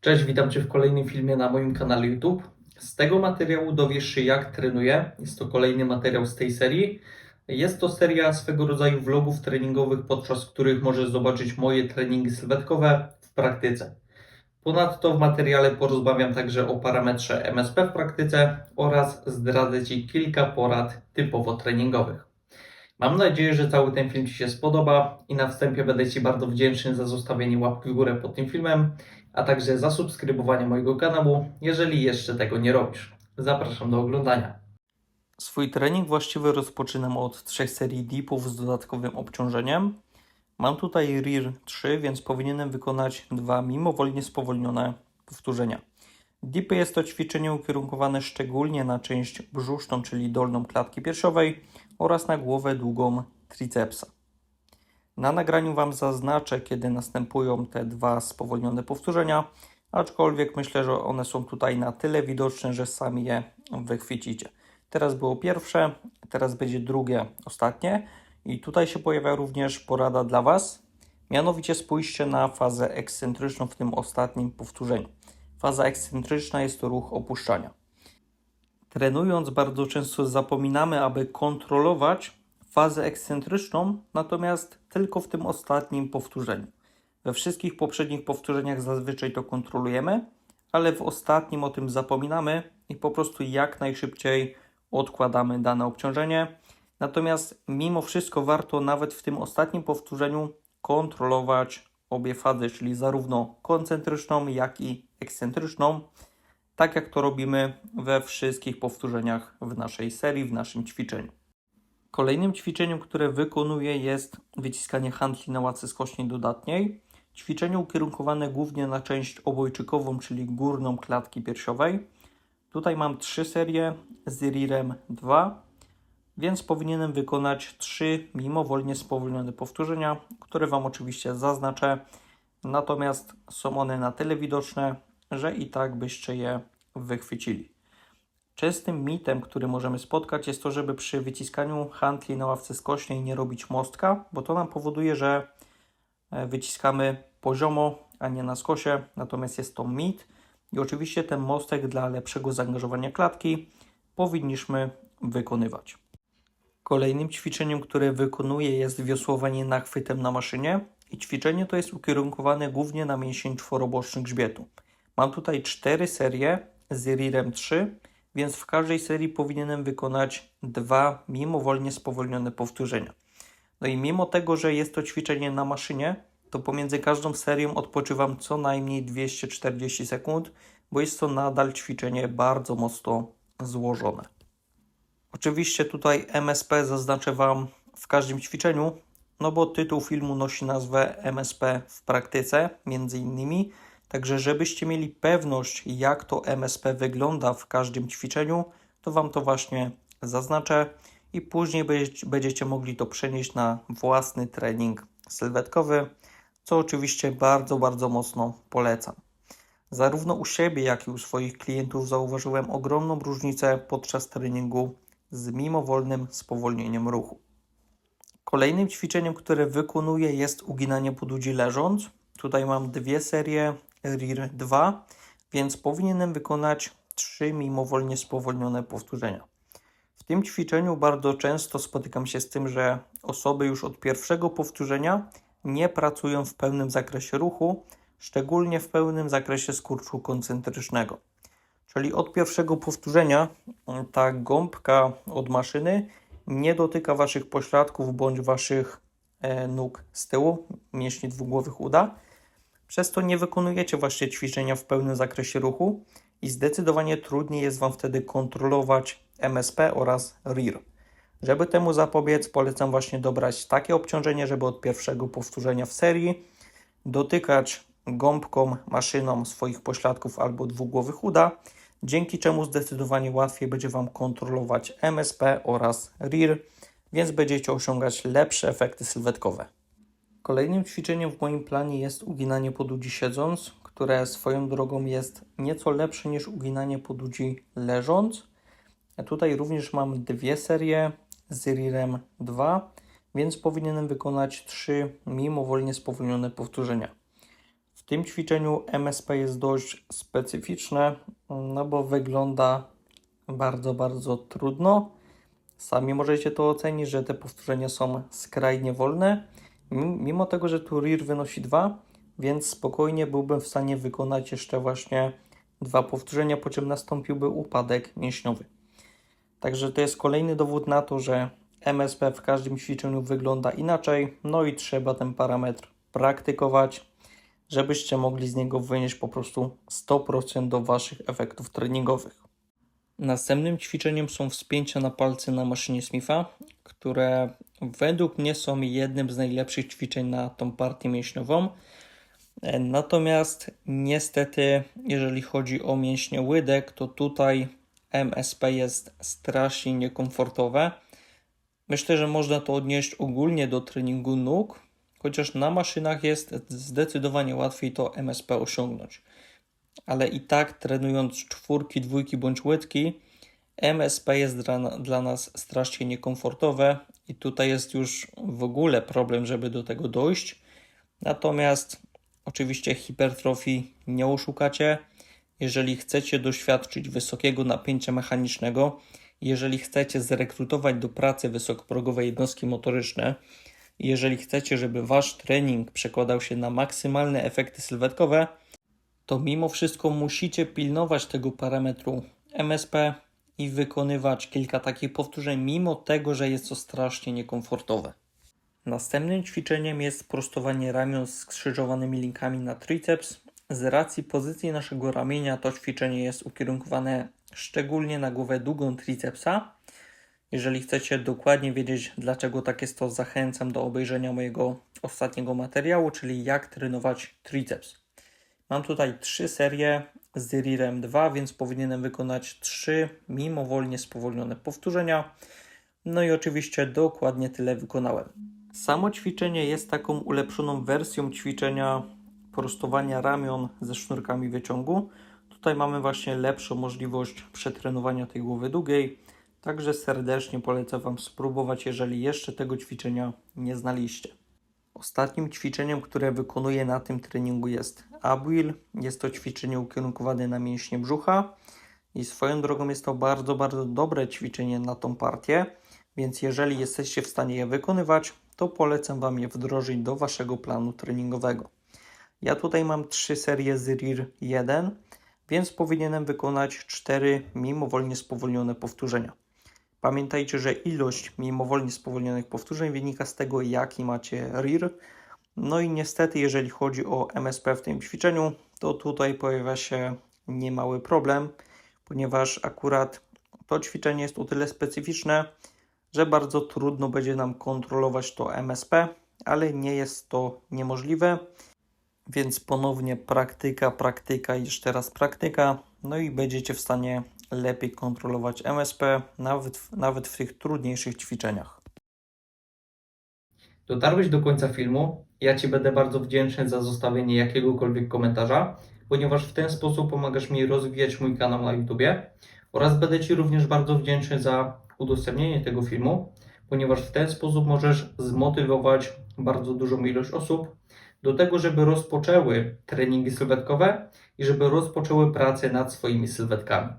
Cześć, witam Cię w kolejnym filmie na moim kanale YouTube. Z tego materiału dowiesz się jak trenuję. Jest to kolejny materiał z tej serii. Jest to seria swego rodzaju vlogów treningowych, podczas których możesz zobaczyć moje treningi sylwetkowe w praktyce. Ponadto w materiale porozmawiam także o parametrze MSP w praktyce oraz zdradzę Ci kilka porad typowo treningowych. Mam nadzieję, że cały ten film Ci się spodoba i na wstępie będę Ci bardzo wdzięczny za zostawienie łapki w górę pod tym filmem, a także zasubskrybowanie mojego kanału, jeżeli jeszcze tego nie robisz. Zapraszam do oglądania. Swój trening właściwy rozpoczynam od trzech serii dipów z dodatkowym obciążeniem. Mam tutaj RIR 3, więc powinienem wykonać dwa mimowolnie spowolnione powtórzenia. Dipy jest to ćwiczenie ukierunkowane szczególnie na część brzuszną, czyli dolną klatki piersiowej oraz na głowę długą tricepsa. Na nagraniu Wam zaznaczę, kiedy następują te dwa spowolnione powtórzenia, aczkolwiek myślę, że one są tutaj na tyle widoczne, że sami je wychwycicie. Teraz było pierwsze, teraz będzie drugie, ostatnie i tutaj się pojawia również porada dla Was. Mianowicie spójrzcie na fazę ekscentryczną w tym ostatnim powtórzeniu. Faza ekscentryczna jest to ruch opuszczania. Trenując bardzo często zapominamy, aby kontrolować fazę ekscentryczną, natomiast tylko w tym ostatnim powtórzeniu. We wszystkich poprzednich powtórzeniach zazwyczaj to kontrolujemy, ale w ostatnim o tym zapominamy i po prostu jak najszybciej odkładamy dane obciążenie. Natomiast mimo wszystko warto nawet w tym ostatnim powtórzeniu kontrolować obie fazy, czyli zarówno koncentryczną, jak i ekscentryczną, tak jak to robimy we wszystkich powtórzeniach w naszej serii, w naszym ćwiczeniu. Kolejnym ćwiczeniem, które wykonuję jest wyciskanie handli na łatce skośnej dodatniej. Ćwiczenie ukierunkowane głównie na część obojczykową, czyli górną klatki piersiowej. Tutaj mam trzy serie z RIRem 2, więc powinienem wykonać trzy mimowolnie spowolnione powtórzenia, które Wam oczywiście zaznaczę. Natomiast są one na tyle widoczne, że i tak byście je wychwycili. Częstym mitem, który możemy spotkać, jest to, żeby przy wyciskaniu handli na ławce skośnej nie robić mostka, bo to nam powoduje, że e, wyciskamy poziomo, a nie na skosie. Natomiast jest to mit i oczywiście ten mostek dla lepszego zaangażowania klatki powinniśmy wykonywać. Kolejnym ćwiczeniem, które wykonuję jest wiosłowanie nachwytem na maszynie i ćwiczenie to jest ukierunkowane głównie na mięsień czworoboczny grzbietu. Mam tutaj cztery serie z RIRem 3, więc w każdej serii powinienem wykonać dwa mimowolnie spowolnione powtórzenia. No i mimo tego, że jest to ćwiczenie na maszynie, to pomiędzy każdą serią odpoczywam co najmniej 240 sekund, bo jest to nadal ćwiczenie bardzo mocno złożone. Oczywiście tutaj MSP zaznaczę Wam w każdym ćwiczeniu, no bo tytuł filmu nosi nazwę MSP w praktyce, między innymi. Także żebyście mieli pewność, jak to MSP wygląda w każdym ćwiczeniu, to Wam to właśnie zaznaczę i później będziecie mogli to przenieść na własny trening sylwetkowy, co oczywiście bardzo, bardzo mocno polecam. Zarówno u siebie, jak i u swoich klientów zauważyłem ogromną różnicę podczas treningu z mimowolnym spowolnieniem ruchu. Kolejnym ćwiczeniem, które wykonuję jest uginanie podłudzi leżąc. Tutaj mam dwie serie RIR 2, więc powinienem wykonać trzy mimowolnie spowolnione powtórzenia. W tym ćwiczeniu bardzo często spotykam się z tym, że osoby już od pierwszego powtórzenia nie pracują w pełnym zakresie ruchu, szczególnie w pełnym zakresie skurczu koncentrycznego. Czyli od pierwszego powtórzenia ta gąbka od maszyny nie dotyka Waszych pośladków bądź Waszych e, nóg z tyłu, mięśni dwugłowych uda. Przez to nie wykonujecie właśnie ćwiczenia w pełnym zakresie ruchu i zdecydowanie trudniej jest Wam wtedy kontrolować MSP oraz RIR. Żeby temu zapobiec, polecam właśnie dobrać takie obciążenie, żeby od pierwszego powtórzenia w serii dotykać gąbką, maszyną swoich pośladków albo dwugłowych uda, dzięki czemu zdecydowanie łatwiej będzie Wam kontrolować MSP oraz RIR, więc będziecie osiągać lepsze efekty sylwetkowe. Kolejnym ćwiczeniem w moim planie jest uginanie podłudzi siedząc, które swoją drogą jest nieco lepsze niż uginanie podłudzi leżąc. Ja tutaj również mam dwie serie z RIRem 2, więc powinienem wykonać trzy mimowolnie spowolnione powtórzenia. Tym ćwiczeniu MSP jest dość specyficzne, no bo wygląda bardzo, bardzo trudno. Sami możecie to ocenić, że te powtórzenia są skrajnie wolne, mimo tego, że tu RIR wynosi 2, więc spokojnie byłbym w stanie wykonać jeszcze właśnie dwa powtórzenia, po czym nastąpiłby upadek mięśniowy. Także to jest kolejny dowód na to, że MSP w każdym ćwiczeniu wygląda inaczej, no i trzeba ten parametr praktykować, żebyście mogli z niego wynieść po prostu 100% do Waszych efektów treningowych. Następnym ćwiczeniem są wspięcia na palce na maszynie Smitha, które według mnie są jednym z najlepszych ćwiczeń na tą partię mięśniową. Natomiast niestety, jeżeli chodzi o mięśnie łydek, to tutaj MSP jest strasznie niekomfortowe. Myślę, że można to odnieść ogólnie do treningu nóg, chociaż na maszynach jest zdecydowanie łatwiej to MSP osiągnąć. Ale i tak trenując czwórki, dwójki bądź łydki, MSP jest dla, dla nas strasznie niekomfortowe i tutaj jest już w ogóle problem, żeby do tego dojść. Natomiast oczywiście hipertrofii nie oszukacie. Jeżeli chcecie doświadczyć wysokiego napięcia mechanicznego, jeżeli chcecie zrekrutować do pracy wysokoprogowe jednostki motoryczne, jeżeli chcecie, żeby wasz trening przekładał się na maksymalne efekty sylwetkowe, to mimo wszystko musicie pilnować tego parametru MSP i wykonywać kilka takich powtórzeń, mimo tego, że jest to strasznie niekomfortowe. Następnym ćwiczeniem jest prostowanie ramion z skrzyżowanymi linkami na triceps. Z racji pozycji naszego ramienia to ćwiczenie jest ukierunkowane szczególnie na głowę długą tricepsa. Jeżeli chcecie dokładnie wiedzieć, dlaczego tak jest, to zachęcam do obejrzenia mojego ostatniego materiału, czyli jak trenować triceps. Mam tutaj trzy serie z RIRem 2, więc powinienem wykonać trzy mimowolnie spowolnione powtórzenia. No i oczywiście dokładnie tyle wykonałem. Samo ćwiczenie jest taką ulepszoną wersją ćwiczenia prostowania ramion ze sznurkami wyciągu. Tutaj mamy właśnie lepszą możliwość przetrenowania tej głowy długiej. Także serdecznie polecam Wam spróbować, jeżeli jeszcze tego ćwiczenia nie znaliście. Ostatnim ćwiczeniem, które wykonuję na tym treningu jest Abwheel. Jest to ćwiczenie ukierunkowane na mięśnie brzucha i swoją drogą jest to bardzo, bardzo dobre ćwiczenie na tą partię, więc jeżeli jesteście w stanie je wykonywać, to polecam Wam je wdrożyć do Waszego planu treningowego. Ja tutaj mam trzy serie z RIR 1, więc powinienem wykonać cztery mimowolnie spowolnione powtórzenia. Pamiętajcie, że ilość mimowolnie spowolnionych powtórzeń wynika z tego, jaki macie RIR. No i niestety, jeżeli chodzi o MSP w tym ćwiczeniu, to tutaj pojawia się niemały problem, ponieważ akurat to ćwiczenie jest o tyle specyficzne, że bardzo trudno będzie nam kontrolować to MSP, ale nie jest to niemożliwe. Więc ponownie praktyka, praktyka i jeszcze raz praktyka. No i będziecie w stanie lepiej kontrolować MSP, nawet, nawet w tych trudniejszych ćwiczeniach. Dotarłeś do końca filmu. Ja Ci będę bardzo wdzięczny za zostawienie jakiegokolwiek komentarza, ponieważ w ten sposób pomagasz mi rozwijać mój kanał na YouTubie oraz będę Ci również bardzo wdzięczny za udostępnienie tego filmu, ponieważ w ten sposób możesz zmotywować bardzo dużą ilość osób do tego, żeby rozpoczęły treningi sylwetkowe i żeby rozpoczęły pracę nad swoimi sylwetkami.